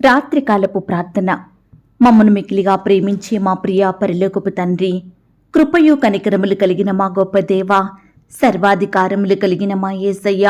రాత్రికాలపు ప్రార్థన. మమ్మను మికిలిగా ప్రేమించే మా ప్రియ పరిలోకపు తండ్రి కృపయు కనికరములు కలిగిన మా గొప్ప దేవ సర్వాధికారములు కలిగిన మా యేసయ్య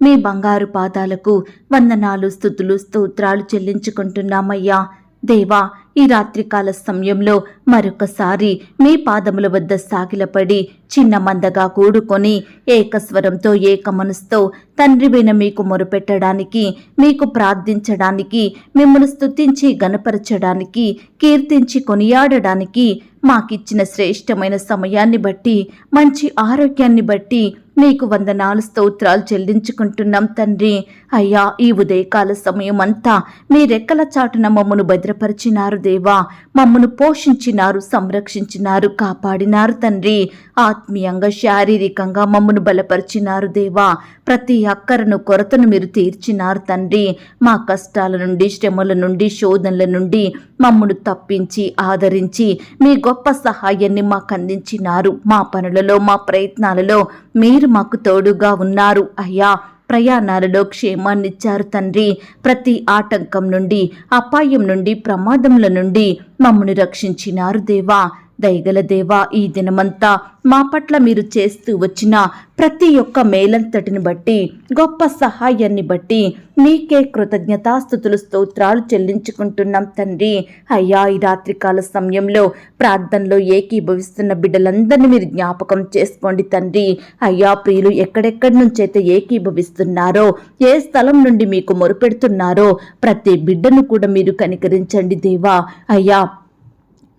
మీ బంగారు పాదాలకు వందనాలు స్థుతులు స్తోత్రాలు చెల్లించుకుంటున్నామయ్యా. దేవా ఈ రాత్రికాల సమయంలో మరొకసారి మీ పాదముల వద్ద సాగిలపడి చిన్న మందగా కూడుకొని ఏకస్వరంతో ఏక మనసుతో తండ్రి మీకు మొరుపెట్టడానికి మీకు ప్రార్థించడానికి మిమ్మల్ని స్తుతించి గనపరచడానికి కీర్తించి కొనియాడడానికి మాకిచ్చిన శ్రేష్టమైన సమయాన్ని బట్టి మంచి ఆరోగ్యాన్ని బట్టి మీకు వందనాలు స్తోత్రాలు చెల్లించుకుంటున్నాం తండ్రి. అయ్యా ఈ ఉదయకాల సమయం అంతా మీ రెక్కల చాటున మమ్మను భద్రపరిచినారు దేవా. మమ్మను పోషించినారు సంరక్షించినారు కాపాడినారు తండ్రి. ఆత్మీయంగా శారీరకంగా మమ్మను బలపరిచినారు దేవా. ప్రతి అక్కరను కొరతను మీరు తీర్చినారు తండ్రి. మా కష్టాల నుండి శ్రమల నుండి శోధనల నుండి మమ్మను తప్పించి ఆదరించి మీ గొప్ప సహాయాన్ని మాకు అందించినారు. మా పనులలో మా ప్రయత్నాలలో మీరు మాకు తోడుగా ఉన్నారు. అయ్యా ప్రయాణాలలో క్షేమాన్నిచ్చారు తండ్రి. ప్రతి ఆటంకం నుండి అపాయం నుండి ప్రమాదముల నుండి మమ్మను రక్షించినారు దేవా. దయగల దేవా ఈ దినమంతా మా పట్ల మీరు చేస్తూ వచ్చిన ప్రతి ఒక్క మేలంతటిని బట్టి గొప్ప సహాయాన్ని బట్టి మీకే కృతజ్ఞతాస్థుతులు స్తోత్రాలు చెల్లించుకుంటున్నాం తండ్రి. అయ్యా ఈ రాత్రికాల సమయంలో ప్రార్థనలో ఏకీభవిస్తున్న బిడ్డలందరినీ మీరు జ్ఞాపకం చేసుకోండి తండ్రి. అయ్యా ప్రియులు ఎక్కడెక్కడి నుంచైతే ఏకీభవిస్తున్నారో ఏ స్థలం నుండి మీకు మొరుపెడుతున్నారో ప్రతి బిడ్డను కూడా మీరు కనికరించండి దేవా. అయ్యా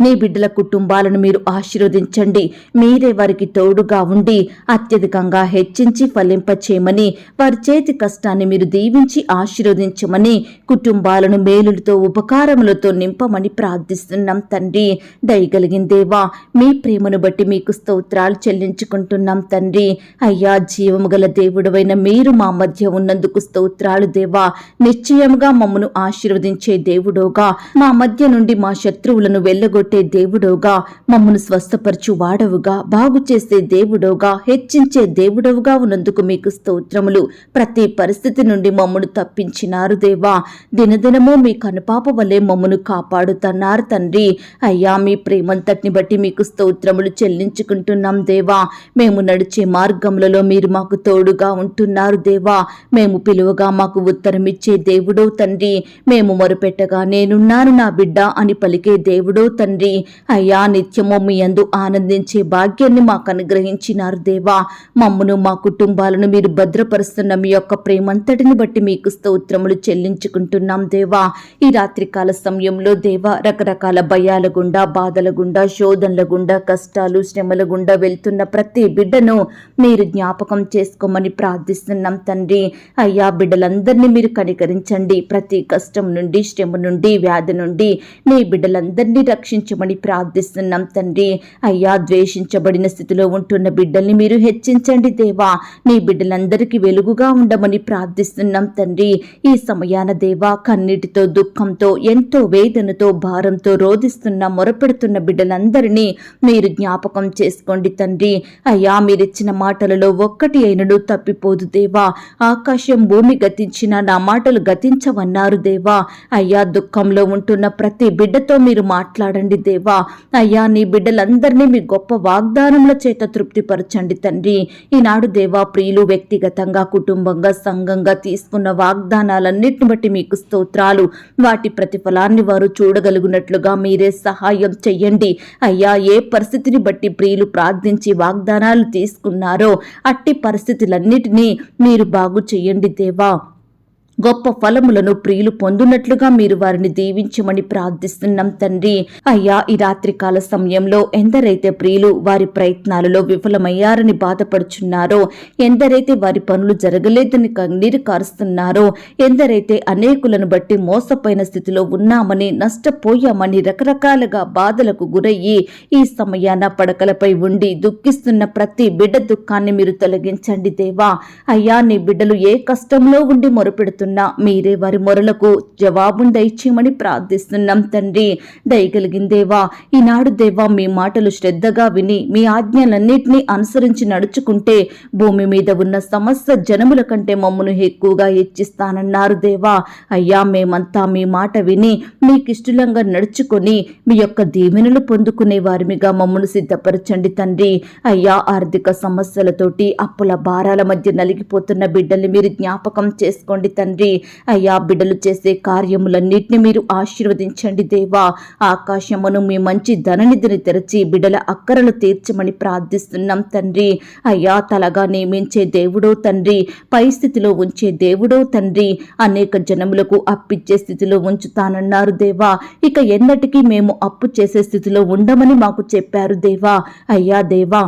మీ బిడ్డల కుటుంబాలను మీరు ఆశీర్వదించండి. మీరే వారికి తోడుగా ఉండి అత్యధికంగా హెచ్చించి ఫలింపచేయమని వారి చేతి కష్టాన్ని మీరు దీవించి ఆశీర్వదించమని కుటుంబాలను మేలులతో ఉపకారములతో నింపమని ప్రార్థిస్తున్నాం తండ్రి. దయగలిగిందేవా మీ ప్రేమను బట్టి మీకు స్తోత్రాలు చెల్లించుకుంటున్నాం తండ్రి. అయ్యా జీవము గల దేవుడవైన మీరు మా మధ్య ఉన్నందుకు స్తోత్రాలు దేవా. నిశ్చయముగా మమ్మను ఆశీర్వదించే దేవుడోగా. మా మధ్య నుండి మా శత్రువులను వెళ్ళగొట్టి దేవుడోగా మమ్మను స్వస్థపరచు వాడవుగా బాగు చేసే దేవుడోగా హెచ్చించే దేవుడవుగా ఉన్నందుకు మీకు స్తోత్రములు. ప్రతి పరిస్థితి నుండి మమ్మను తప్పించినారు దేవా. దినదినము మీ కనుపాప వలె మమ్మను కాపాడుతున్నారు తండ్రి. అయ్యా మీ ప్రేమంతటిని బట్టి మీకు స్తోత్రములు చెల్లించుకుంటున్నాం దేవా. మేము నడిచే మార్గములలో మీరు మాకు తోడుగా ఉంటున్నారు దేవా. మేము పిలువగా మాకు ఉత్తరం ఇచ్చే దేవుడో తండ్రి. మేము మొరుపెట్టగా నేనున్నాను నా బిడ్డ అని పలికే దేవుడో తండ్రి. అయ్యా నిత్యము మీ యందు ఆనందించే భాగ్యాన్ని మాకు అనుగ్రహించినారు దేవా. మమ్మను మా కుటుంబాలను మీరు భద్రపరుస్తున్న మీ యొక్క ప్రేమంతటిని బట్టి మీకు స్తోత్రములు చెల్లించుకుంటున్నాం దేవా. ఈ రాత్రికాల సమయంలో దేవా రకరకాల భయాల గుండా బాధల గుండా శోధనల గుండా కష్టాలు శ్రమల గుండా వెళ్తున్న ప్రతి బిడ్డను మీరు జ్ఞాపకం చేసుకోమని ప్రార్థిస్తున్నాం తండ్రి. అయ్యా బిడ్డలందరినీ మీరు కనికరించండి. ప్రతి కష్టం నుండి శ్రమ నుండి వ్యాధి నుండి నీ బిడ్డలందరినీ రక్షించమని ప్రార్థిస్తున్నాం తండ్రి. అయ్యా ద్వేషించబడిన స్థితిలో ఉంటున్న బిడ్డల్ని మీరు హెచ్చించండి దేవా. నీ బిడ్డలందరికీ వెలుగుగా ఉండమని ప్రార్థిస్తున్నాం తండ్రి. ఈ సమయాన దేవా కన్నీటితో దుఃఖంతో ఎంతో వేదనతో భారంతో రోధిస్తున్న మొరపెడుతున్న బిడ్డలందరినీ మీరు జ్ఞాపకం చేసుకోండి తండ్రి. అయ్యా మీరిచ్చిన మాటలలో ఒక్కటి అయినడు తప్పిపోదు దేవా. ఆకాశం భూమి గతించిన నా మాటలు గతించవన్నారు దేవా. అయ్యా దుఃఖంలో ఉంటున్న ప్రతి బిడ్డతో మీరు మాట్లాడండి దేవా అయ్యా నీ బిడ్డలందరినీ మీ గొప్ప వాగ్దానముల చేత తృప్తిపరచండి తండ్రి. ఈనాడు దేవా ప్రియులు వ్యక్తిగతంగా కుటుంబంగా సంఘంగా తీసుకున్న వాగ్దానాలన్నిటిని బట్టి మీకు స్తోత్రాలు. వాటి ప్రతిఫలాన్ని వారు చూడగలుగునట్లుగా మీరే సహాయం చెయ్యండి. అయ్యా ఏ పరిస్థితిని బట్టి ప్రియులు ప్రార్థించి వాగ్దానాలు తీసుకున్నారో అట్టి పరిస్థితులన్నిటినీ మీరు బాగు చెయ్యండి దేవా. గొప్ప ఫలములను ప్రియులు పొందునట్లుగా మీరు వారిని దీవించమని ప్రార్థిస్తున్నాం తండ్రి. అయ్యా ఈ రాత్రికాల సమయంలో ఎందరైతే ప్రియులు వారి ప్రయత్నాలలో విఫలమయ్యారని బాధపడుచున్నారో ఎందరైతే వారి పనులు జరగలేదని కన్నీరు కారుస్తున్నారో ఎందరైతే అనేకులను బట్టి మోసపోయిన స్థితిలో ఉన్నామని నష్టపోయామని రకరకాలుగా బాధలకు గురయ్యి ఈ సమయాన పడకలపై ఉండి దుఃఖిస్తున్న ప్రతి బిడ్డ దుఃఖాన్ని మీరు తొలగించండి దేవా. అయ్యా నీ బిడ్డలు ఏ కష్టంలో ఉండి మొరుపెడుతున్నారు చేస్తున్నా మీరే వారి మొరలకు జవాబును దయచేయమని ప్రార్థిస్తున్నాం తండ్రి. దయగలిగిందేవా ఈనాడు దేవా మీ మాటలు శ్రద్ధగా విని మీ ఆజ్ఞలన్నింటినీ అనుసరించి నడుచుకుంటే భూమి మీద ఉన్న సమస్త జనముల కంటే మమ్మను ఎక్కువగా హెచ్చిస్తానన్నారు దేవా. అయ్యా మేమంతా మీ మాట విని మీకిష్టలంగా నడుచుకొని మీ యొక్క దీవెనలు పొందుకునే వారిమిగా మమ్మను సిద్ధపరచండి తండ్రి. అయ్యా ఆర్థిక సమస్యలతోటి అప్పుల భారాల మధ్య నలిగిపోతున్న బిడ్డల్ని మీరు జ్ఞాపకం చేసుకోండి తండ్రి. అయ్యా బిడ్డలు చేసే కార్యములన్నిటిని మీరు ఆశీర్వదించండి దేవా. ఆకాశమును మీ మంచి ధననిధిని తెరచి బిడల అక్కరలు తీర్చమని ప్రార్థిస్తున్నాం తండ్రి. అయ్యా తలగా నియమించే దేవుడో తండ్రి. పై స్థితిలో ఉంచే దేవుడో తండ్రి. అనేక జనములకు అప్పిచ్చే స్థితిలో ఉంచుతానన్నారు దేవా. ఇక ఎన్నటికీ మేము అప్పు చేసే స్థితిలో ఉండమని మాకు చెప్పారు దేవా. అయ్యా దేవా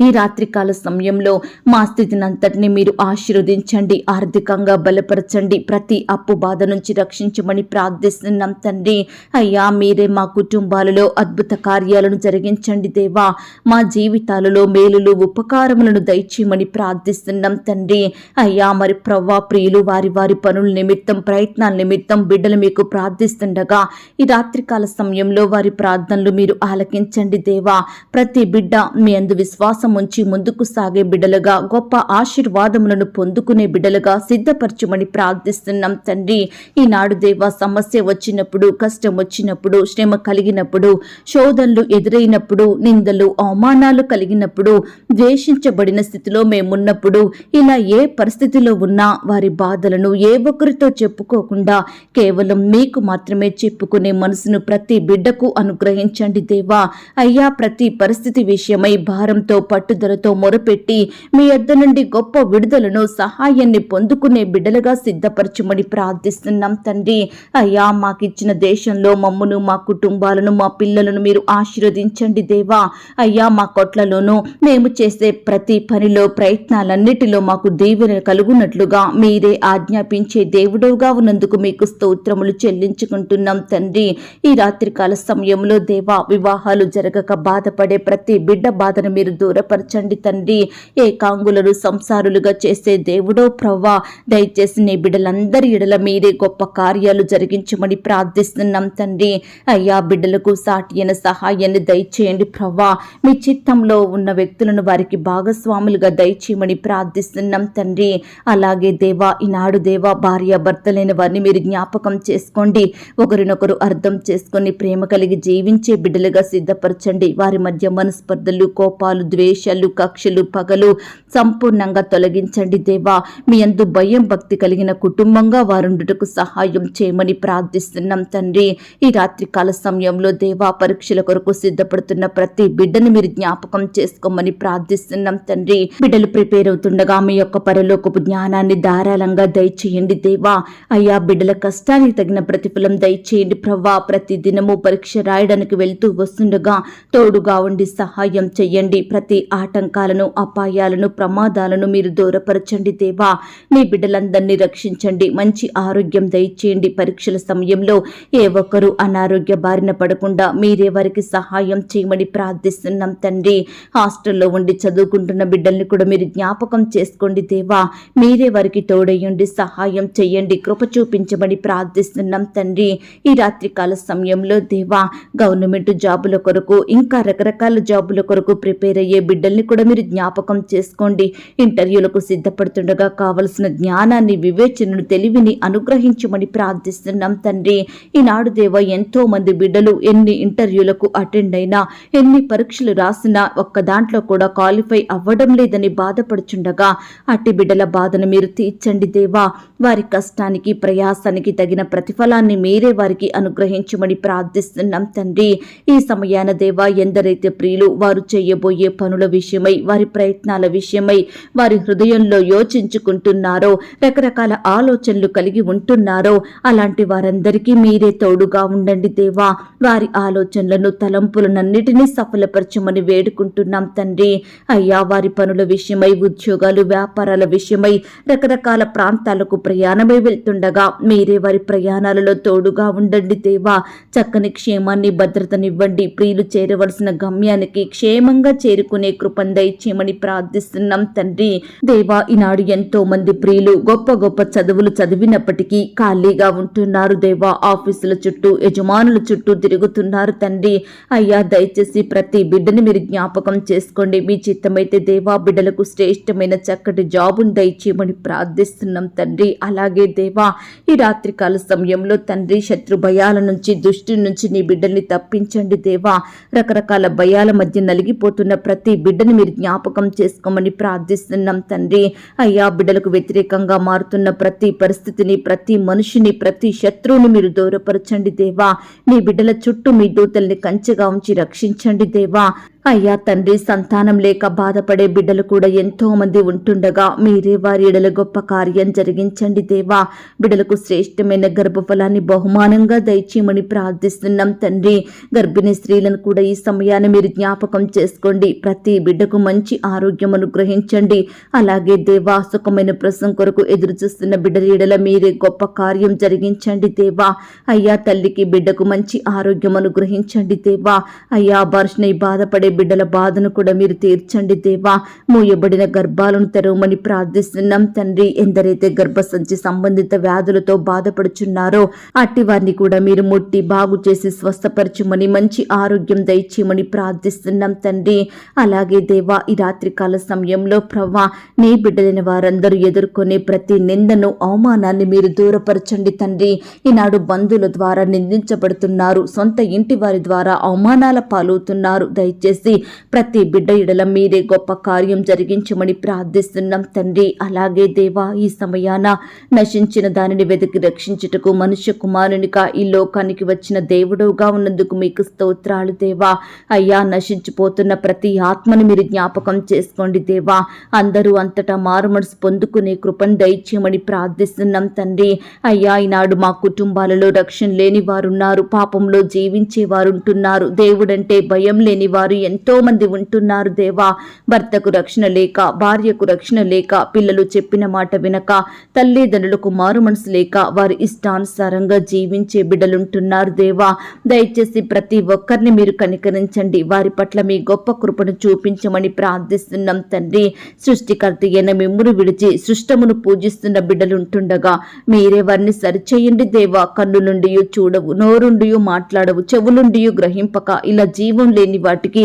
ఈ రాత్రికాల సమయంలో మా స్థితిని అంతటిని మీరు ఆశీర్వదించండి ఆర్థికంగా బలపరచండి. ప్రతి అప్పు బాధ నుంచి రక్షించమని ప్రార్థిస్తున్నాం తండ్రి. అయ్యా మీరే మా కుటుంబాలలో అద్భుత కార్యాలను జరిగించండి దేవా. మా జీవితాలలో మేలులు ఉపకారములను దయచేయమని ప్రార్థిస్తున్నాం తండ్రి. అయ్యా మరి ప్రవ్వా ప్రియులు వారి వారి పనుల నిమిత్తం ప్రయత్నాల నిమిత్తం బిడ్డలు మీకు ప్రార్థిస్తుండగా ఈ రాత్రికాల సమయంలో వారి ప్రార్థనలు మీరు ఆలకించండి దేవా. ప్రతి బిడ్డ మీ అందు విశ్వాసం ఉంచి ముందుకు సాగే బిడ్డలుగా గొప్ప ఆశీర్వాదములను పొందుకునే బిడ్డలుగా సిద్ధపరచమని ప్రార్థిస్తున్నాం తండ్రి. ఈనాడు దేవ సమస్య వచ్చినప్పుడు కష్టం వచ్చినప్పుడు శ్రమ కలిగినప్పుడు శోధనలు ఎదురైనప్పుడు నిందలు అవమానాలు కలిగినప్పుడు ద్వేషించబడిన స్థితిలో మేమున్నప్పుడు ఇలా ఏ పరిస్థితిలో ఉన్నా వారి బాధలను ఏ ఒక్కరితో చెప్పుకోకుండా కేవలం మీకు మాత్రమే చెప్పుకునే మనసును ప్రతి బిడ్డకు అనుగ్రహించండి దేవా. అయ్యా ప్రతి పరిస్థితి విషయమై భారంతో పట్టుదలతో మొరపెట్టి మీ యొద్ద నుండి గొప్ప విడుదలను సహాయాన్ని పొందుకునే బిడ్డలుగా సిద్ధపరచమని ప్రార్థిస్తున్నాం తండ్రి. అయ్యా మాకిచ్చిన దేశంలో మమ్మను మా కుటుంబాలను మా పిల్లలను మీరు ఆశీర్వదించండి దేవా. అయ్యా మా కొట్లలోనూ మేము చేసే ప్రతి పనిలో ప్రయత్నాలన్నిటిలో మాకు దీవెన కలుగునట్లుగా మీరే ఆజ్ఞాపించే దేవుడుగా ఉన్నందుకు మీకు స్తోత్రములు చెల్లించుకుంటున్నాం తండ్రి. ఈ రాత్రికాల సమయంలో దేవా వివాహాలు జరగక బాధపడే ప్రతి బిడ్డ బాధను మీరు దూరపరచండి తండ్రి. ఏకాంగులను సంసారులుగా చేసే దేవుడో ప్రవ్వా దయచేసి నీ బిడ్డలందరి ఎడల మీరే గొప్ప కార్యాలు జరిగించమని ప్రార్థిస్తున్నాం తండ్రి. అయ్యా బిడ్డలకు సాటి అయిన సహాయాన్ని దయచేయండి ప్రవ్వా. మీ చిత్తంలో ఉన్న వ్యక్తులను వారికి భాగస్వాములుగా దయచేయమని ప్రార్థిస్తున్నాం తండ్రి. అలాగే దేవా ఈనాడు దేవా భార్య భర్తలైన వారిని మీరు జ్ఞాపకం చేసుకోండి. ఒకరినొకరు అర్థం చేసుకొని ప్రేమ కలిగి జీవించే బిడ్డలుగా సిద్ధపరచండి. వారి మధ్య మనస్పర్ధలు కోపాలు ద్వేషాలు కక్షలు పగలు సంపూర్ణంగా తొలగించండి దేవా. మీ అందు భయం భక్తి కలిగిన కుటుంబంగా వారుండుటకు సహాయం చేయమని ప్రార్థిస్తున్నాం తండ్రి. ఈ రాత్రికాల సమయంలో దేవా పరీక్షల కొరకు సిద్ధపడుతున్న ప్రతి బిడ్డను మీరు జ్ఞాపకం చేసుకోమని ప్రార్థిస్తున్నాం తండ్రి. బిడ్డలు ప్రిపేర్ అవుతుండగా మీ యొక్క పరలోకపు జ్ఞానాన్ని ధారాళంగా దయచేయండి దేవా. అయ్యా బిడ్డల కష్టానికి తగిన ప్రతిఫలం దయచేయండి ప్రవ్వా. ప్రతి దినము పరీక్ష రాయడానికి వెళ్తూ వస్తుండగా తోడుగా ఉండి సహాయం చెయ్యండి ప్రతి ఆటంకాలను అపాయాలను ప్రమాదాలను మీరు దూరపరచండి దేవా. మీ బిడ్డలందరినీ రక్షించండి. మంచి ఆరోగ్యం దయచేయండి. పరీక్షల సమయంలో ఏ ఒక్కరూ అనారోగ్య బారిన పడకుండా మీరే వారికి సహాయం చేయమని ప్రార్థిస్తున్నాం తండ్రి. హాస్టల్లో ఉండి చదువుకుంటున్న బిడ్డల్ని కూడా మీరు జ్ఞాపకం చేసుకోండి దేవా. మీరే వారికి తోడయ్యండి సహాయం చేయండి. కృప చూపించమని ప్రార్థిస్తున్నాం తండ్రి. ఈ రాత్రికాల సమయంలో దేవా గవర్నమెంట్ జాబుల కొరకు ఇంకా రకరకాల జాబుల కొరకు ప్రిపేర్ అయ్యే బిడ్డల్ని కూడా మీరు జ్ఞాపకం చేసుకోండి. ఇంటర్వ్యూలకు సిద్ధపడుతుండగా కావలసిన జ్ఞానాన్ని వివేచనను తెలివిని అనుగ్రహించమని ప్రార్థిస్తున్నాం తండ్రి. ఈనాడు దేవ ఎంతో మంది బిడ్డలు ఎన్ని ఇంటర్వ్యూలకు అటెండ్ అయినా ఎన్ని పరీక్షలు రాసినా ఒక్క దాంట్లో కూడా క్వాలిఫై అవ్వడం లేదని బాధపడుచుండగా అట్టి బిడ్డల బాధను మీరు తీర్చండి దేవా. వారి కష్టానికి ప్రయాసానికి తగిన ప్రతిఫలాన్ని మీరే వారికి అనుగ్రహించమని ప్రార్థిస్తున్నాం తండ్రి. ఈ సమయాన దేవా ఎందరైతే ప్రియులు వారు చేయబోయే పనుల విషయమై వారి ప్రయత్నాల విషయమై వారి హృదయంలో యోచించుకుంటున్నారో రకరకాల ఆలోచనలు కలిగి ఉంటున్నారో అలాంటి వారందరికీ మీరే తోడుగా ఉండండి దేవా. వారి ఆలోచనలను తలంపులనన్నిటినీ సఫలపరచమని వేడుకుంటున్నాం తండ్రి. అయ్యా వారి పనుల విషయమై ఉద్యోగాలు వ్యాపారాల విషయమై రకరకాల ప్రాంతాలకు ప్రయాణమై వెళ్తుండగా మీరే వారి ప్రయాణాలలో తోడుగా ఉండండి దేవా. చక్కని క్షేమాన్ని భద్రతనివ్వండి. ప్రియులు చేరవలసిన గమ్యానికి క్షేమంగా చేరుకునే కృపం దయచేయమని ప్రార్థిస్తున్నాం తండ్రి. దేవా ఈనాడు ఎంతో మంది ప్రియులు గొప్ప గొప్ప చదువులు చదివినప్పటికీ ఖాళీగా ఉంటున్నారు. దేవా ఆఫీసుల చుట్టూ యజమానుల చుట్టూ తిరుగుతున్నారు తండ్రి. అయ్యా దయచేసి ప్రతి బిడ్డని మీరు జ్ఞాపకం చేసుకోండి. మీ చిత్తమైతే దేవా బిడ్డలకు శ్రేష్టమైన చక్కటి జాబును దయచేయమని ప్రార్థిస్తున్నాం తండ్రి. అలాగే దేవా ఈ రాత్రికాల సమయంలో తండ్రి శత్రు భయాల నుంచి దుష్టి నుంచి నీ బిడ్డల్ని తప్పించండి దేవా. రకరకాల భయాల మధ్య నలిగిపోతున్న ప్రతి బిడ్డని మీరు జ్ఞాపకం చేసుకోమని ప్రార్థిస్తున్నాం తండ్రి. అయ్యా బిడ్డలకు వ్యతిరేకంగా మారుతున్న ప్రతి పరిస్థితిని ప్రతి మనిషిని ప్రతి శత్రువుని మీరు దూరపరచండి దేవా. నీ బిడ్డల చుట్టూ మీ దూతల్ని కంచెగా ఉంచి రక్షించండి దేవా. అయ్యా తండ్రి సంతానం లేక బాధపడే బిడ్డలు కూడా ఎంతో మంది ఉంటుండగా మీరే వారి ఎడల గొప్ప కార్యం జరిగించండి దేవా. బిడ్డలకు శ్రేష్టమైన గర్భఫలాన్ని బహుమానంగా దయచేయమని ప్రార్థిస్తున్నాం తండ్రి. గర్భిణీ స్త్రీలను కూడా ఈ సమయాన్ని మీరు జ్ఞాపకం చేసుకోండి. ప్రతి బిడ్డకు మంచి ఆరోగ్యం అనుగ్రహించండి. అలాగే దేవా సుఖమైన ప్రసం కొరకు ఎదురు చూస్తున్న బిడ్డల ఎడల మీరే గొప్ప కార్యం జరిగించండి దేవా. అయ్యా తల్లికి బిడ్డకు మంచి ఆరోగ్యం అనుగ్రహించండి దేవా. అయ్యా బర్షణ బాధపడే బిడ్డల బాధను కూడా మీరు తీర్చండి దేవా. మూయబడిన గర్భాలను తెరవమని ప్రార్థిస్తున్నాం. తండ్రి ఎందరైతే గర్భసంచి సంబంధిత వ్యాధులతో బాధపడుచున్నారో అట్టి వారిని కూడా మీరు ముట్టి బాగు చేసి స్వస్థపరచుమని మంచి ఆరోగ్యం దయచేయమని ప్రార్థిస్తున్నాం తండ్రి. అలాగే దేవా ఈ రాత్రికాల సమయంలో ప్రవ్వా నీ బిడ్డలైన వారందరూ ఎదుర్కొనే ప్రతి నిందను అవమానాన్ని మీరు దూరపరచండి తండ్రి. ఈనాడు బంధువుల ద్వారా నిందించబడుతున్నారు సొంత ఇంటి వారి ద్వారా అవమానాల పాలవుతున్నారు. దయచేసి ప్రతి బిడ్డ ఇడల మీరే గొప్ప కార్యం జరిగించమని ప్రార్థిస్తున్నాం తండ్రి. అలాగే దేవా ఈ సమయాన నశించిన దానిని వెతికి రక్షించుటకు మనుష్య కుమారునిగా ఈ లోకానికి వచ్చిన దేవుడుగా ఉన్నందుకు మీకు స్తోత్రాలు దేవా. అయ్యా నశించిపోతున్న ప్రతి ఆత్మని మీరు జ్ఞాపకం చేసుకోండి దేవా. అందరూ అంతటా మారుమనసు పొందుకునే కృపను దయచేయమని ప్రార్థిస్తున్నాం తండ్రి. అయ్యా ఈనాడు మా కుటుంబాలలో రక్షణ లేని వారు ఉన్నారు పాపంలో జీవించే వారుంటున్నారు దేవుడంటే భయం లేని వారు ఎంతో మంది ఉంటున్నారు దేవా. భర్తకు రక్షణ లేక భార్యకు రక్షణ లేక పిల్లలు చెప్పిన మాట వినక తల్లిదండ్రులకు మారు మనసు లేక వారి ఇష్టానుసారంగా జీవించే బిడ్డలుంటున్నారు దేవా. దయచేసి ప్రతి ఒక్కరిని మీరు కనికరించండి. వారి పట్ల మీ గొప్ప కృపను చూపించమని ప్రార్థిస్తున్నాం తండ్రి. సృష్టికర్త అయిన మిమ్మును విడిచి సృష్టమును పూజిస్తున్న బిడ్డలుంటుండగా మీరే వారిని సరిచేయండి దేవా. కన్ను నుండి చూడవు నోరుండి మాట్లాడవు చెవులుండి గ్రహింపక ఇలా జీవం లేని వాటికి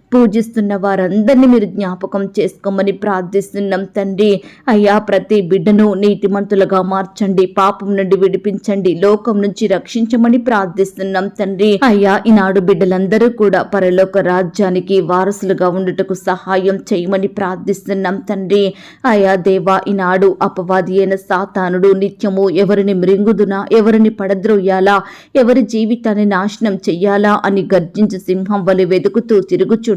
పూజిస్తున్న వారందరినీ మీరు జ్ఞాపకం చేసుకోమని ప్రార్థిస్తున్నాం తండ్రి. అయ్యా ప్రతి బిడ్డను నీతిమంతులుగా మార్చండి పాపం నుండి విడిపించండి లోకం నుంచి రక్షించమని ప్రార్థిస్తున్నాం తండ్రి. అయ్యా ఈనాడు బిడ్డలందరూ కూడా పరలోక రాజ్యానికి వారసులుగా ఉండుటకు సహాయం చేయమని ప్రార్థిస్తున్నాం తండ్రి. అయ్యా దేవా ఈనాడు అపవాది అయిన సాతానుడు నిత్యము ఎవరిని మృంగుదునా ఎవరిని పడద్రోయాలా ఎవరి జీవితాన్ని నాశనం చెయ్యాలా అని గర్జించి సింహం వలె వెతుకుతూ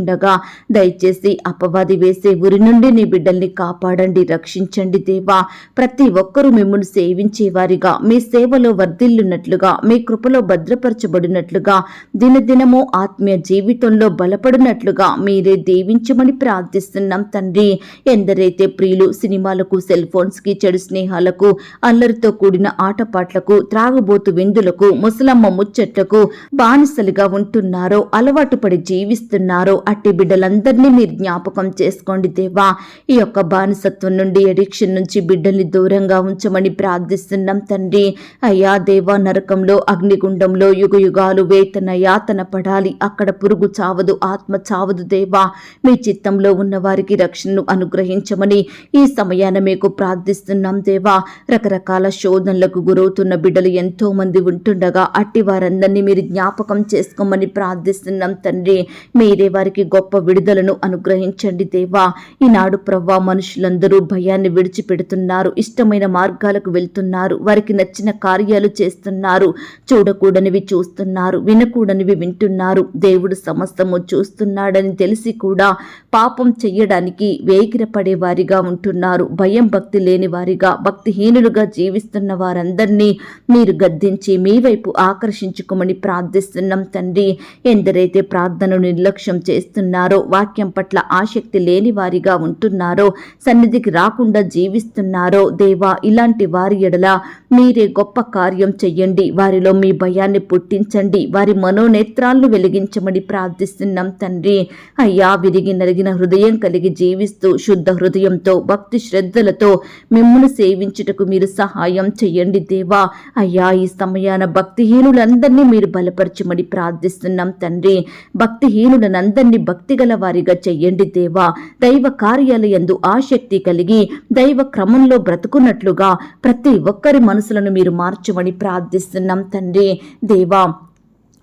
చేస్తుండగా దయచేసి అపవాది వేసే ఉరి నుండి నీ బిడ్డల్ని కాపాడండి రక్షించండి దేవా. ప్రతి ఒక్కరూ మిమ్మల్ని సేవించే వారిగా మీ సేవలో వర్ధిల్లున్నట్లుగా మీ కృపలో భద్రపరచబడినట్లుగా దినదినము ఆత్మీయ జీవితంలో బలపడినట్లుగా మీరే దీవించమని ప్రార్థిస్తున్నాం తండ్రి. ఎందరైతే ప్రియులు సినిమాలకు సెల్ ఫోన్స్కి చెడు స్నేహాలకు అల్లరితో కూడిన ఆటపాట్లకు త్రాగుబోతు విందులకు ముసలమ్మ ముచ్చట్లకు బానిసలుగా ఉంటున్నారో అలవాటు పడి జీవిస్తున్నారో అట్టి బిడ్డలందరినీ మీరు జ్ఞాపకం చేసుకోండి దేవా. ఈ యొక్క బానిసత్వం నుండి ఎడిక్షన్ నుంచి బిడ్డల్ని దూరంగా ఉంచమని ప్రార్థిస్తున్నాం తండ్రి. అయ్యా దేవా నరకంలో అగ్నిగుండంలో యుగ యుగాలు వేతన యాతన పడాలి. అక్కడ పురుగు చావదు ఆత్మ చావదు దేవా. మీ చిత్తంలో ఉన్న వారికి రక్షణను అనుగ్రహించమని ఈ సమయాన మీకు ప్రార్థిస్తున్నాం దేవా. రకరకాల శోధనలకు గురవుతున్న బిడ్డలు ఎంతో మంది ఉంటుండగా అట్టి వారందరినీ మీరు జ్ఞాపకం చేసుకోమని ప్రార్థిస్తున్నాం తండ్రి. మీరే వారికి గొప్ప విడుదలను అనుగ్రహించండి దేవా. ఈనాడు ప్రవ్వా మనుషులందరూ భయాన్ని విడిచిపెడుతున్నారు ఇష్టమైన మార్గాలకు వెళ్తున్నారు వారికి నచ్చిన కార్యాలు చేస్తున్నారు చూడకూడనివి చూస్తున్నారు వినకూడనివి వింటున్నారు దేవుడు సమస్తము చూస్తున్నాడని తెలిసి కూడా పాపం చెయ్యడానికి వేగిరపడే వారిగా ఉంటున్నారు భయం భక్తి లేని వారిగా భక్తిహీనులుగా జీవిస్తున్న వారందరినీ మీరు గద్దించి మీ వైపు ఆకర్షించుకోమని ప్రార్థిస్తున్నాం తండ్రి. ఎందరైతే ప్రార్థనను నిర్లక్ష్యం జీవిస్తున్నారో వాక్యం పట్ల ఆసక్తి లేని వారిగా ఉంటున్నారో సన్నిధికి రాకుండా జీవిస్తున్నారో దేవా ఇలాంటి వారి ఎడల మీరే గొప్ప కార్యం చెయ్యండి వారిలో మీ భయాన్ని పుట్టించండి వారి మనోనేత్రాలను వెలిగించమని ప్రార్థిస్తున్నాం తండ్రి. అయ్యా విరిగి నరిగిన హృదయం కలిగి జీవిస్తూ శుద్ధ హృదయంతో భక్తి శ్రద్ధలతో మిమ్మల్ని సేవించుటకు మీరు సహాయం చెయ్యండి దేవా. అయ్యా ఈ సమయాన భక్తిహీనులందరినీ మీరు బలపరచమని ప్రార్థిస్తున్నాం తండ్రి. భక్తిహీనులనందరినీ భక్తిగల వారిగా చెయ్యండి దేవా. దైవ కార్యాలయందు ఆసక్తి కలిగి దైవ క్రమంలో బ్రతుకున్నట్లుగా ప్రతి ఒక్కరి మనసులను మీరు మార్చమని ప్రార్థిస్తున్నాం తండ్రి. దేవా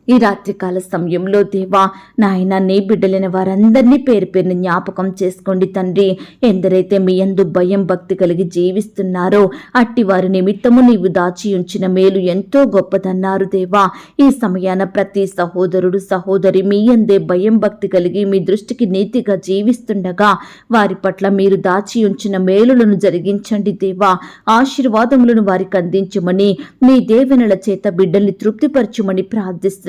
ఈ రాత్రికాల సమయంలో దేవా నాయన నీ బిడ్డలైన వారందరినీ పేరు పేరుని జ్ఞాపకం చేసుకోండి తండ్రి. ఎందరైతే మీ అందు భయం భక్తి కలిగి జీవిస్తున్నారో అట్టి వారి నిమిత్తము నీవు దాచి ఉంచిన మేలు ఎంతో గొప్పదన్నారు దేవా. ఈ సమయాన ప్రతి సహోదరుడు సహోదరి మీ అందే భయం భక్తి కలిగి మీ దృష్టికి నీతిగా జీవిస్తుండగా వారి పట్ల మీరు దాచి ఉంచిన మేలులను జరిగించండి దేవా. ఆశీర్వాదములను వారికి అందించమని మీ దేవెనల చేత బిడ్డల్ని తృప్తిపరచుమని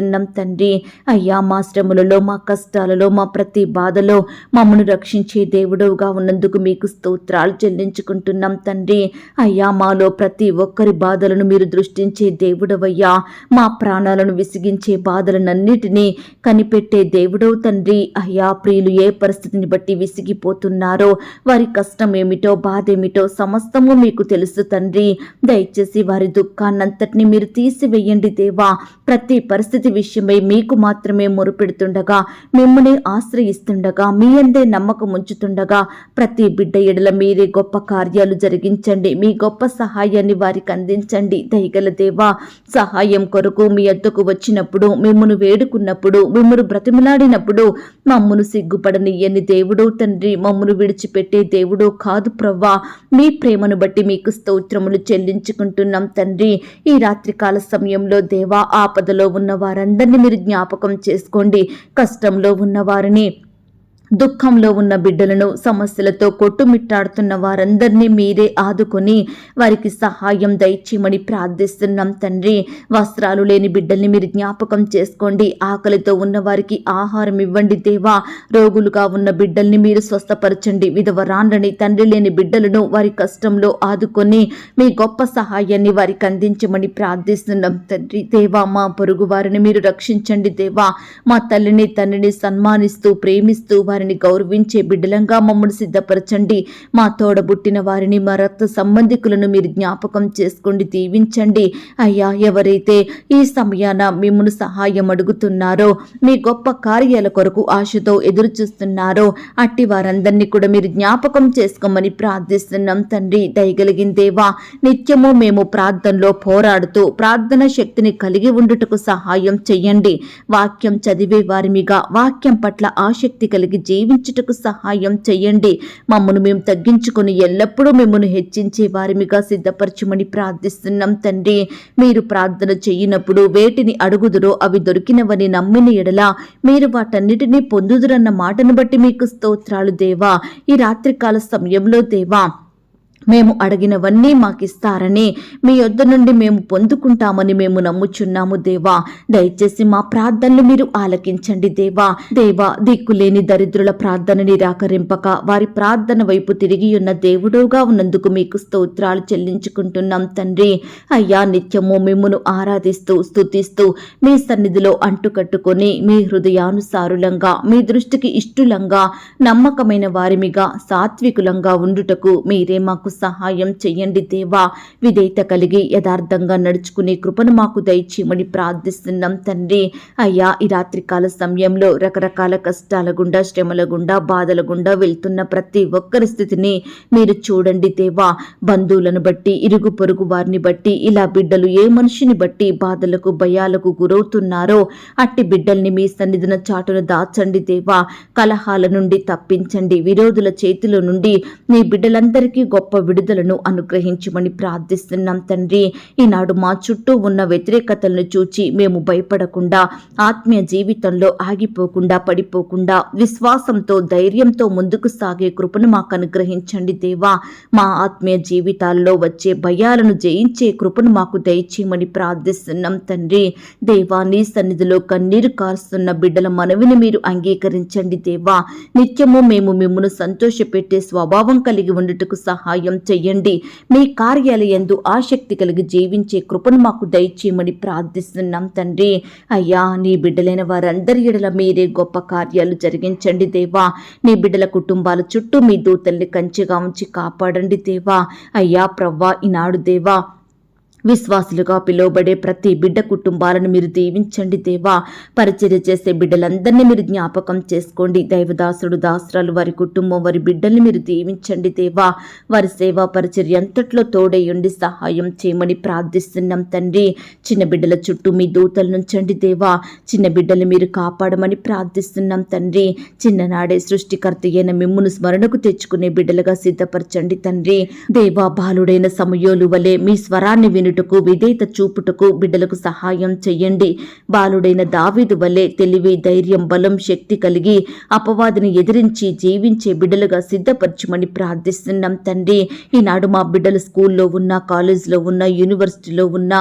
ప్రార్థిస్తున్నాం తండ్రి. అయ్యా మా శ్రమలలో మా కష్టాలలో మా ప్రతి బాధలో మమ్మను రక్షించే దేవుడవుగా ఉన్నందుకు మీకు స్తోత్రాలు చెల్లించుకుంటున్నాం తండ్రి. అయ్యా మాలో ప్రతి ఒక్కరి బాధలను మీరు దృష్టించే దేవుడవయ్యా. మా ప్రాణాలను విసిగించే బాధలనన్నిటినీ కనిపెట్టే దేవుడవు తండ్రి. అయ్యా ప్రియులు ఏ పరిస్థితిని బట్టి విసిగిపోతున్నారో వారి కష్టం ఏమిటో బాధ ఏమిటో సమస్తము మీకు తెలుసు తండ్రి. దయచేసి వారి దుఃఖాన్నంతటిని మీరు తీసివేయండి దేవా. ప్రతి పరిస్థితి విషయమై మీకు మాత్రమే మొరుపెడుతుండగా మిమ్మల్ని ఆశ్రయిస్తుండగా మీ అందే నమ్మకం ఉంచుతుండగా ప్రతి బిడ్డ ఎడల మీరే గొప్ప కార్యాలు జరిగించండి. మీ గొప్ప సహాయాన్ని వారికి అందించండి. దయగల దేవా సహాయం కొరకు మీ అద్దకు వచ్చినప్పుడు మిమ్మను వేడుకున్నప్పుడు మిమ్మను బ్రతిమలాడినప్పుడు మమ్మను సిగ్గుపడనియని దేవుడు తండ్రి మమ్మను విడిచిపెట్టే దేవుడు కాదు ప్రవ్వా. మీ ప్రేమను బట్టి మీకు స్తోత్రములు చెల్లించుకుంటున్నాం తండ్రి. ఈ రాత్రికాల సమయంలో దేవా ఆపదలో ఉన్నవారు వారందరినీ మీరు జ్ఞాపకం చేసుకోండి. కష్టంలో ఉన్న వారిని దుఃఖంలో ఉన్న బిడ్డలను సమస్యలతో కొట్టుమిట్టాడుతున్న వారందరినీ మీరే ఆదుకొని వారికి సహాయం దయచేయమని ప్రార్థిస్తున్నాం తండ్రి. వస్త్రాలు లేని బిడ్డల్ని మీరు జ్ఞాపకం చేసుకోండి. ఆకలితో ఉన్న వారికి ఆహారం ఇవ్వండి దేవా. రోగులుగా ఉన్న బిడ్డల్ని మీరు స్వస్థపరచండి. విధవరాండ్రని తండ్రి లేని బిడ్డలను వారి కష్టంలో ఆదుకొని మీ గొప్ప సహాయాన్ని వారికి అందించమని ప్రార్థిస్తున్నాం తండ్రి. దేవా మా పొరుగు వారిని మీరు రక్షించండి దేవా. మా తల్లిని తండ్రిని సన్మానిస్తూ ప్రేమిస్తూ వారి వారిని గౌరవించే బిడ్డలంగా మమ్మల్ని సిద్ధపరచండి. మా తోడబుట్టిన వారిని మా రక్త సంబంధికులను మీరు జ్ఞాపకం చేసుకోండి దీవించండి. అయ్యా ఎవరైతే ఈ సమయాన మిమ్మల్ని సహాయం అడుగుతున్నారో మీ గొప్ప కార్యాల కొరకు ఆశతో ఎదురు చూస్తున్నారో అట్టి వారందరినీ కూడా మీరు జ్ఞాపకం చేసుకోమని ప్రార్థిస్తున్నాం. తండ్రి దయగలిగిన దేవా నిత్యము మేము ప్రార్థనలో పోరాడుతూ ప్రార్థన శక్తిని కలిగి ఉండుటకు సహాయం చెయ్యండి. వాక్యం చదివే వారిమిగా వాక్యం పట్ల ఆసక్తి కలిగి జీవించుటకు సహాయం చేయండి. మమ్మను మేము తగ్గించుకొని ఎల్లప్పుడూ మిమ్మల్ని హెచ్చించే వారిమిగా సిద్ధపరచమని ప్రార్థిస్తున్నాం తండ్రి. మీరు ప్రార్థన చేయనప్పుడు వేటిని అడుగుదురో అవి దొరికినవని నమ్మిన ఎడల మీరు వాటన్నిటినీ పొందుదురన్న మాటను బట్టి మీకు స్తోత్రాలు దేవా. ఈ రాత్రికాల సమయంలో దేవా మేము అడిగినవన్నీ మాకిస్తారని మీ యొద్ద నుండి మేము పొందుకుంటామని మేము నమ్ముచున్నాము దేవా. దయచేసి మా ప్రార్థనలు మీరు ఆలకించండి దేవా. దేవా దిక్కులేని దరిద్రుల ప్రార్థన నిరాకరింపక వారి ప్రార్థన వైపు తిరిగి ఉన్న దేవుడుగా ఉన్నందుకు మీకు స్తోత్రాలు చెల్లించుకుంటున్నాం తండ్రి. అయ్యా నిత్యము మిమ్మును ఆరాధిస్తూ స్థుతిస్తూ మీ సన్నిధిలో అంటుకట్టుకొని మీ హృదయానుసారులంగా మీ దృష్టికి ఇష్టులంగా నమ్మకమైన వారిమిగా సాత్వికులంగా ఉండుటకు మీరే మాకు సహాయం చెయ్యండి దేవా. విధేయత కలిగి యథార్థంగా నడుచుకునే కృపను మాకు దయచేయమని ప్రార్థిస్తున్నాం తండ్రి. అయ్యా ఈ రాత్రికాల సమయంలో రకరకాల కష్టాల గుండా శ్రమల గుండా బాధల గుండా వెళ్తున్న ప్రతి ఒక్కరి స్థితిని మీరు చూడండి దేవా. బంధువులను బట్టి ఇరుగు పొరుగు వారిని బట్టి ఇలా బిడ్డలు ఏ మనిషిని బట్టి బాధలకు భయాలకు గురవుతున్నారో అట్టి బిడ్డల్ని మీ సన్నిధిన చాటున దాచండి దేవా. కలహాల నుండి తప్పించండి విరోధుల చేతిలో నుండి మీ బిడ్డలందరికీ గొప్ప విడుదలను అనుగ్రహించమని ప్రార్థిస్తున్నాం తండ్రి. ఈనాడు మా చుట్టూ ఉన్న వ్యతిరేకతలను చూచి మేము భయపడకుండా ఆత్మీయ జీవితంలో ఆగిపోకుండా పడిపోకుండా విశ్వాసంతో ధైర్యంతో ముందుకు సాగే కృపను మాకు అనుగ్రహించండి దేవా. మా ఆత్మీయ జీవితాల్లో వచ్చే భయాలను జయించే కృపను మాకు దయచేయమని ప్రార్థిస్తున్నాం తండ్రి. దేవా నీ సన్నిధిలో కన్నీరు కారుస్తున్న బిడ్డల మనవిని మీరు అంగీకరించండి దేవా. నిత్యము మేము మిమ్మను సంతోషపెట్టే స్వభావం కలిగి ఉండుటకు సహాయం చెయ్యండి మీ కార్యాలయందు ఆసక్తి కలిగి జీవించే కృపను మాకు దయచేయమని ప్రార్థిస్తున్నాం తండ్రి. అయ్యా నీ బిడ్డలైన వారందరి ఎడల మీరే గొప్ప కార్యాలు జరిగించండి దేవా. నీ బిడ్డల కుటుంబాల చుట్టూ మీ దూతల్ని కంచెగా ఉంచి కాపాడండి దేవా. అయ్యా ప్రవ్వా ఈనాడు దేవా విశ్వాసులుగా పిలువబడే ప్రతి బిడ్డ కుటుంబాలను మీరు దీవించండి దేవా. పరిచర్య చేసే బిడ్డలందరినీ మీరు జ్ఞాపకం చేసుకోండి. దైవదాసుడు దాసురాలు వారి కుటుంబం వారి బిడ్డల్ని మీరు దీవించండి దేవా. వారి సేవా పరిచర్య అంతట్లో తోడయ్యుండి సహాయం చేయమని ప్రార్థిస్తున్నాం తండ్రి. చిన్న బిడ్డల చుట్టూ మీ దూతలు నుంచండి దేవా. చిన్న బిడ్డలు మీరు కాపాడమని ప్రార్థిస్తున్నాం తండ్రి. చిన్ననాడే సృష్టికర్త అయిన మిమ్మును స్మరణకు తెచ్చుకునే బిడ్డలుగా సిద్ధపరచండి తండ్రి. దేవా బాలుడైన సమయోలు వలె మీ స్వరాన్ని వినుటకు విధేయత చూపుటకు బిడ్డలకు సహాయం చెయ్యండి. బాలుడైన దావీదు వల్లే తెలివి ధైర్యం బలం శక్తి కలిగి అపవాదిని ఎదిరించి జీవించే బిడ్డలుగా సిద్ధపరచమని ప్రార్థిస్తున్నాం తండ్రి. ఈనాడు మా బిడ్డలు స్కూల్లో ఉన్న కాలేజీలో ఉన్న యూనివర్సిటీలో ఉన్న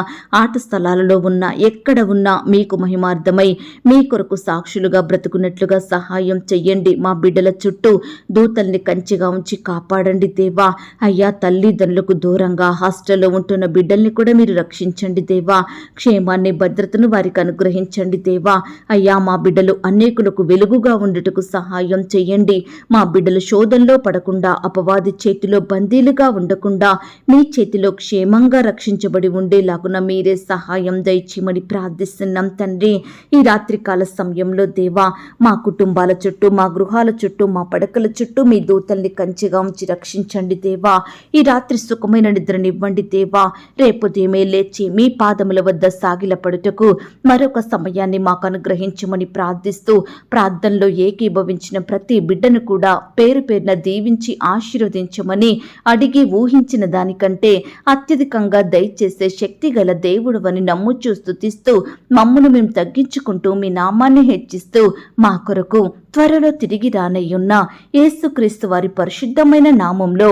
ఆట స్థలాలలో ఉన్న ఎక్కడ ఉన్నా మీకు మహిమార్థమై మీ కొరకు సాక్షులుగా బ్రతుకున్నట్లుగా సహాయం చెయ్యండి. మా బిడ్డల చుట్టూ దూతల్ని కంచిగా ఉంచి కాపాడండి దేవా. అయ్యా తల్లిదండ్రులకు దూరంగా హాస్టల్లో ఉంటున్న బిడ్డల్ని కూడా మీరు రక్షించండి దేవా. క్షేమాన్ని భద్రతను వారికి అనుగ్రహించండి దేవా. అయ్యా మా బిడ్డలు అనేకులకు వెలుగుగా ఉండుటకు సహాయం చేయండి. మా బిడ్డలు శోధంలో పడకుండా అపవాది చేతిలో బందీలుగా ఉండకుండా మీ చేతిలో క్షేమంగా రక్షించబడి ఉండేలాగున మీరే సహాయం దయచేయమని ప్రార్థిస్తున్నాం తండ్రి. ఈ రాత్రికాల సమయంలో దేవా మా కుటుంబాల చుట్టూ మా గృహాల చుట్టూ మా పడకల చుట్టూ మీ దూతల్ని కంచిగా ఉంచి రక్షించండి దేవా. ఈ రాత్రి సుఖమైన నిద్రనివ్వండి దేవా. రేపు ఉదయమే లేచి మీ పాదముల వద్ద సాగిలపడుటకు మరొక సమయాన్ని మాకు అనుగ్రహించమని ప్రార్థిస్తూ ప్రార్థనలో ఏకీభవించిన ప్రతి బిడ్డను కూడా పేరు పేరున దీవించి ఆశీర్వదించమని అడిగి ఊహించిన దానికంటే అత్యధికంగా దయచేసే శక్తి గల దేవుడు అని నమ్ముచూ స్థుతిస్తూ మమ్మను మేము తగ్గించుకుంటూ మీ నామాన్ని హెచ్చిస్తూ మా కొరకు త్వరలో తిరిగి రానయ్యున్న యేసుక్రీస్తు వారి పరిశుద్ధమైన నామంలో